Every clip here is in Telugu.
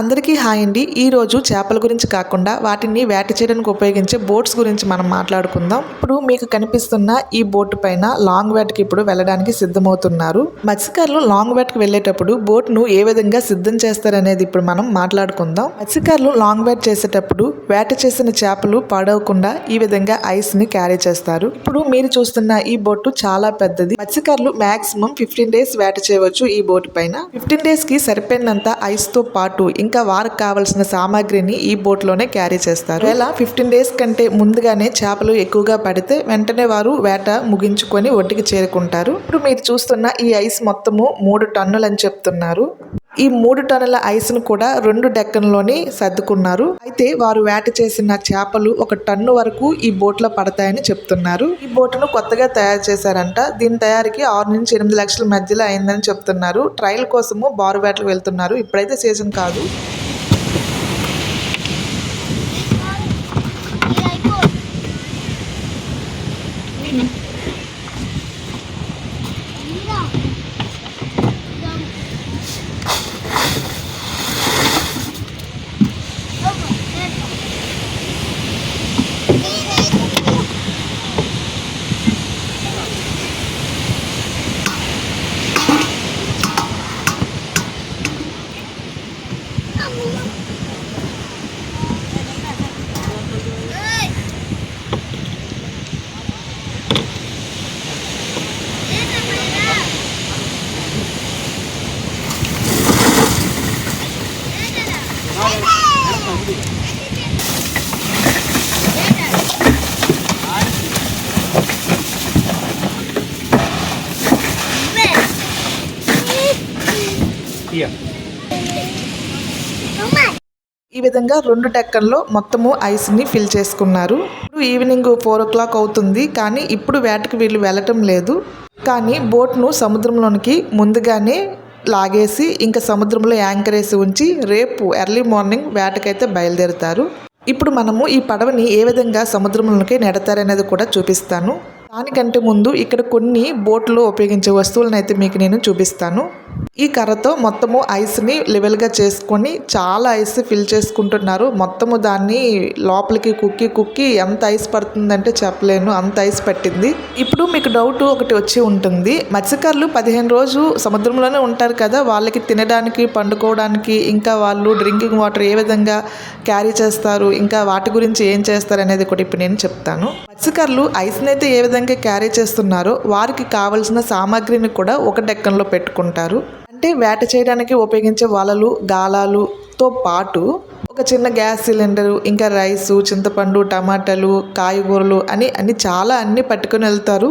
అందరికీ హాయ్ అండి. ఈరోజు చేపల గురించి కాకుండా వాటిని వేట చేయడానికి ఉపయోగించే బోట్స్ గురించి మనం మాట్లాడుకుందాం. ఇప్పుడు మీకు కనిపిస్తున్న ఈ బోట్ పైన లాంగ్ వేటకి ఇప్పుడు వెళ్ళడానికి సిద్ధమవుతున్నారు. మత్స్యకారులు లాంగ్ వేటకి వెళ్ళేటప్పుడు బోట్ను ఏ విధంగా సిద్ధం చేస్తారనేది ఇప్పుడు మనం మాట్లాడుకుందాం. మత్స్యకారులు లాంగ్ వేట చేసేటప్పుడు వేట చేసిన చేపలు పాడవకుండా ఈ విధంగా ఐస్ని క్యారీ చేస్తారు. ఇప్పుడు మీరు చూస్తున్న ఈ బోట్ చాలా పెద్దది. మత్స్యకారులు మాక్సిమం ఫిఫ్టీన్ డేస్ వేట చేయవచ్చు ఈ బోట్ పైన. ఫిఫ్టీన్ డేస్కి సరిపోయినంత ఐస్తో పాటు ఇంకా వారికి కావాల్సిన సామాగ్రిని ఈ బోట్లోనే క్యారీ చేస్తారు. ఇలా ఫిఫ్టీన్ డేస్ కంటే ముందుగానే చేపలు ఎక్కువగా పడితే వెంటనే వారు వేట ముగించుకొని ఒడ్డుకి చేరుకుంటారు. ఇప్పుడు మీరు చూస్తున్న ఈ ఐస్ మొత్తము మూడు టన్నులు అని చెప్తున్నారు. ఈ మూడు టన్నుల ఐస్ను కూడా రెండు డెక్కన్లోని సర్దుకున్నారు. అయితే వారు వేట చేసిన చేపలు ఒక టన్ను వరకు ఈ బోట్లో పడతాయని చెప్తున్నారు. ఈ బోటును కొత్తగా తయారు చేశారంట. దీని తయారీకి ఆరు నుంచి ఎనిమిది లక్షల మధ్యలో అయిందని చెప్తున్నారు. ట్రయల్ కోసము బారు వెళ్తున్నారు. ఇప్పుడైతే సీజన్ కాదు. విధంగా రెండు టెక్కల్లో మొత్తము ఐస్ని ఫిల్ చేసుకున్నారు. ఇప్పుడు ఈవినింగ్ ఫోర్ ఓ క్లాక్ అవుతుంది. కానీ ఇప్పుడు వేటకు వీళ్ళు వెళ్ళటం లేదు. కానీ బోట్ను సముద్రంలోనికి ముందుగానే లాగేసి ఇంకా సముద్రంలో యాంకర్ వేసి ఉంచి రేపు ఎర్లీ మార్నింగ్ వేటకైతే బయలుదేరుతారు. ఇప్పుడు మనము ఈ పడవని ఏ విధంగా సముద్రంలోకి నెడతారనేది కూడా చూపిస్తాను. దానికంటే ముందు ఇక్కడ కొన్ని బోట్లో ఉపయోగించే వస్తువులను అయితే మీకు నేను చూపిస్తాను. ఈ కర్రతో మొత్తము ఐస్ని లెవెల్గా చేసుకొని చాలా ఐస్ ఫిల్ చేసుకుంటున్నారు. మొత్తము దాన్ని లోపలికి కుక్కి కుక్కి ఎంత ఐస్ పడుతుందంటే చెప్పలేను. అంత ఐస్ పట్టింది. ఇప్పుడు మీకు డౌట్ ఒకటి వచ్చి ఉంటుంది. మత్స్యకారులు పదిహేను రోజు సముద్రంలోనే ఉంటారు కదా. వాళ్ళకి తినడానికి పండుకోవడానికి ఇంకా వాళ్ళు డ్రింకింగ్ వాటర్ ఏ విధంగా క్యారీ చేస్తారు ఇంకా వాటి గురించి ఏం చేస్తారు అనేది కూడా ఇప్పుడు నేను చెప్తాను. మత్స్యకారులు ఐస్ని అయితే ఏ విధంగా క్యారీ చేస్తున్నారో వారికి కావలసిన సామాగ్రిని కూడా ఒక డెక్కన్లో పెట్టుకుంటారు. అంటే వేట చేయడానికి ఉపయోగించే వలలు గాలాలుతో పాటు ఒక చిన్న గ్యాస్ సిలిండరు ఇంకా రైసు చింతపండు టమాటాలు కాయగూరలు అని అన్ని చాలా అన్ని పట్టుకొని వెళ్తారు.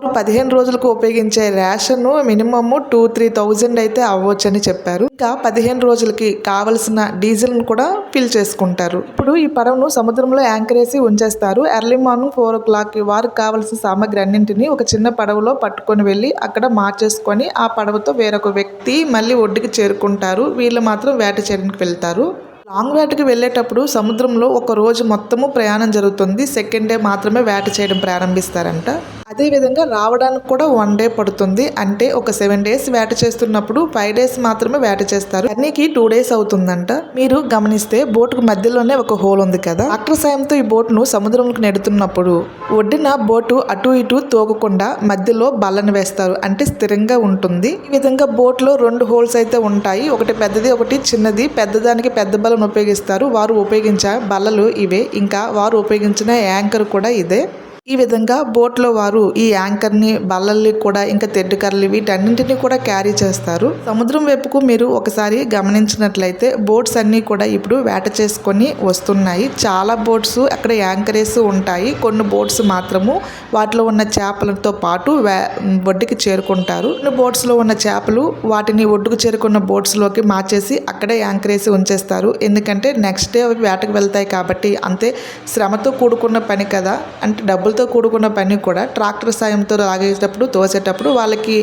వారు పదిహేను రోజులకు ఉపయోగించే ration minimum two three thousand అయితే అవ్వచ్చని చెప్పారు. ఇంకా పదిహేను రోజులకి కావలసిన డీజిల్ను కూడా ఫిల్ చేసుకుంటారు. ఇప్పుడు ఈ పడవను సముద్రంలో యాంకర్ వేసి ఉంచేస్తారు. Early morning four o'clock వారికి కావలసిన సామాగ్రి అన్నింటినీ ఒక చిన్న పడవలో పట్టుకొని వెళ్ళి అక్కడ మార్చేసుకొని ఆ పడవతో వేరొక వ్యక్తి మళ్ళీ ఒడ్డుకి చేరుకుంటారు. వీళ్ళు మాత్రం వేట చేయడానికి వెళ్తారు. లాంగ్ వేటకి వెళ్ళేటప్పుడు సముద్రంలో ఒక రోజు మొత్తము ప్రయాణం జరుగుతుంది. సెకండ్ డే మాత్రమే వేట చేయడం ప్రారంభిస్తారంట. అదేవిధంగా రావడానికి కూడా వన్ డే పడుతుంది. అంటే ఒక సెవెన్ డేస్ వేట చేస్తున్నప్పుడు ఫైవ్ డేస్ మాత్రమే వేట చేస్తారు. జర్నీకి టూ డేస్ అవుతుందంట. మీరు గమనిస్తే బోటుకు మధ్యలోనే ఒక హోల్ ఉంది కదా. ట్రాక్టర్ సాయంతో ఈ బోట్ను సముద్రంలోకి నెడుతున్నప్పుడు ఒడ్డిన బోటు అటు ఇటు తోగకుండా మధ్యలో బల్లను వేస్తారు. అంటే స్థిరంగా ఉంటుంది. ఈ విధంగా బోట్లో రెండు హోల్స్ అయితే ఉంటాయి. ఒకటి పెద్దది ఒకటి చిన్నది. పెద్దదానికి పెద్ద బలను ఉపయోగిస్తారు. వారు ఉపయోగించే బల్లలు ఇవే. ఇంకా వారు ఉపయోగించిన యాంకర్ కూడా ఇదే. ఈ విధంగా బోట్లో వారు ఈ యాంకర్ని బల్లల్ని కూడా ఇంకా తెడ్డు కర్రలు వీటన్నింటినీ కూడా క్యారీ చేస్తారు. సముద్రం వైపుకు మీరు ఒకసారి గమనించినట్లయితే బోట్స్ అన్నీ కూడా ఇప్పుడు వేట చేసుకొని వస్తున్నాయి. చాలా బోట్స్ అక్కడ యాంకరేస్ ఉంటాయి. కొన్ని బోట్స్ మాత్రము వాటిలో ఉన్న చేపలతో పాటు ఒడ్డుకి చేరుకుంటారు. కొన్ని బోట్స్లో ఉన్న చేపలు వాటిని ఒడ్డుకు చేరుకున్న బోట్స్లోకి మార్చేసి అక్కడే యాంకరేసి ఉంచేస్తారు. ఎందుకంటే నెక్స్ట్ డే అవి వేటకు వెళ్తాయి కాబట్టి అంతే. శ్రమతో కూడుకున్న పని కదా. అంటే డబ్బులతో కూడుకున్న పని కూడా ట్రాక్టర్ సాయంతో లాగేటప్పుడు తోసేటప్పుడు వాళ్ళకి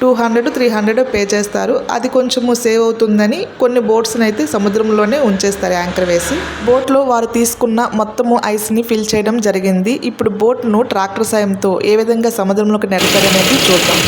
two hundred three hundred pay చేస్తారు. అది కొంచెము సేవ్ అవుతుందని కొన్ని బోట్స్ని అయితే సముద్రంలోనే ఉంచేస్తారు యాంకర్ వేసి. బోట్లో వారు తీసుకున్న మొత్తము ఐస్ని ఫిల్ చేయడం జరిగింది. ఇప్పుడు బోట్ను ట్రాక్టర్ సాయంతో ఏ విధంగా సముద్రంలోకి నెడతారనేది చూద్దాం.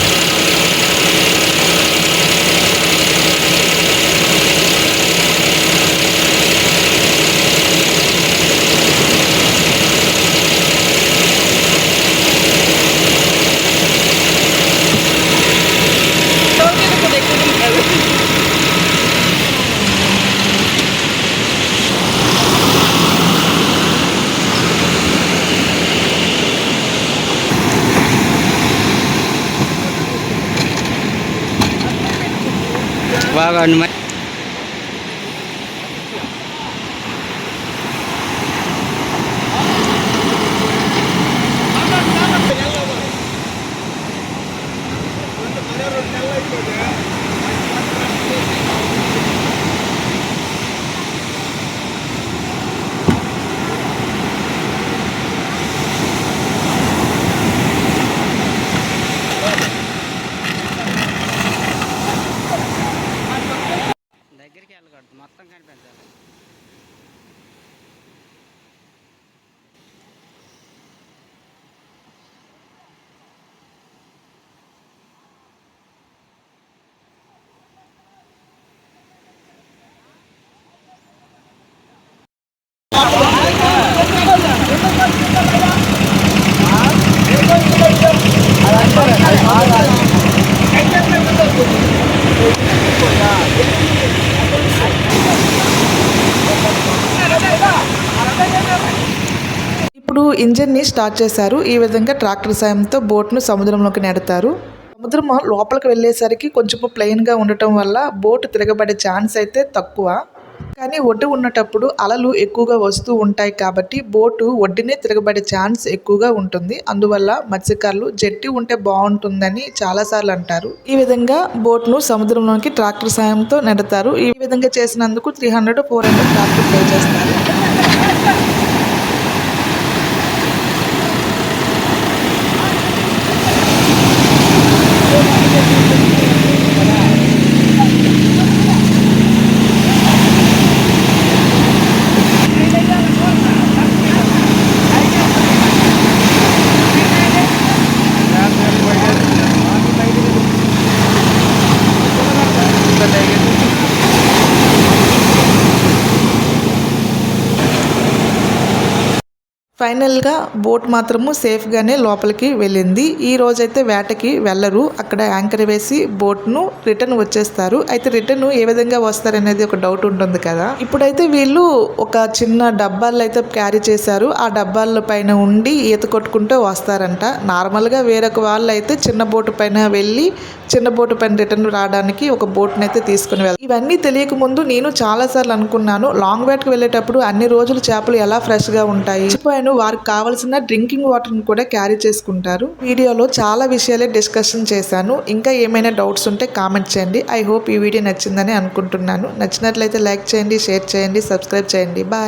Baru. ఇప్పుడు ఇంజిన్ని స్టార్ట్ చేశారు. ఈ విధంగా ట్రాక్టర్ సాయంతో బోట్ను సముద్రంలోకి నెడతారు. సముద్రం లోపలికి వెళ్ళేసరికి కొంచెం ప్లెయిన్గా ఉండటం వల్ల బోట్ తిరగబడే ఛాన్స్ అయితే తక్కువ. కానీ ఒడ్డు ఉన్నటప్పుడు అలలు ఎక్కువగా వస్తూ ఉంటాయి కాబట్టి బోటు ఒడ్డునే తిరగబడే ఛాన్స్ ఎక్కువగా ఉంటుంది. అందువల్ల మత్స్యకారులు జట్టి ఉంటే బాగుంటుందని చాలాసార్లు అంటారు. ఈ విధంగా బోట్ను సముద్రంలోకి ట్రాక్టర్ సాయంతో నెడతారు. ఈ విధంగా చేసినందుకు three hundred four hundred tractor pay చేస్తారు ఫైనల్గా బోట్ మాత్రము సేఫ్గానే లోపలికి వెళ్ళింది. ఈ రోజైతే వేటకి వెళ్ళరు. అక్కడ యాంకర్ వేసి బోట్ను రిటర్న్ వచ్చేస్తారు. అయితే రిటర్న్ ఏ విధంగా వస్తారు అనేది ఒక డౌట్ ఉంటుంది కదా. ఇప్పుడైతే వీళ్ళు ఒక చిన్న డబ్బాలు అయితే క్యారీ చేశారు. ఆ డబ్బాల పైన ఉండి ఈత కొట్టుకుంటూ వస్తారంట. నార్మల్గా వేరొక వాళ్ళు అయితే చిన్న బోటు పైన వెళ్ళి చిన్న బోటు పైన రిటర్న్ రావడానికి ఒక బోట్ని అయితే తీసుకుని వెళ్ళాలి ఇవన్నీ తెలియక ముందు నేను చాలాసార్లు అనుకున్నాను. లాంగ్ వేటకు వెళ్ళేటప్పుడు అన్ని రోజులు చేపలు ఎలా ఫ్రెష్గా ఉంటాయి? మర్చిపోయాను వారికి కావాల్సిన డ్రింకింగ్ వాటర్ని కూడా క్యారీ చేసుకుంటారు. వీడియోలో చాలా విషయాలే డిస్కషన్ చేశాను. ఇంకా ఏమైనా డౌట్స్ ఉంటే కామెంట్ చేయండి. ఐ హోప్ ఈ వీడియో నచ్చిందని అనుకుంటున్నాను. నచ్చినట్లయితే లైక్ చేయండి షేర్ చేయండి సబ్స్క్రైబ్ చేయండి. బాయ్.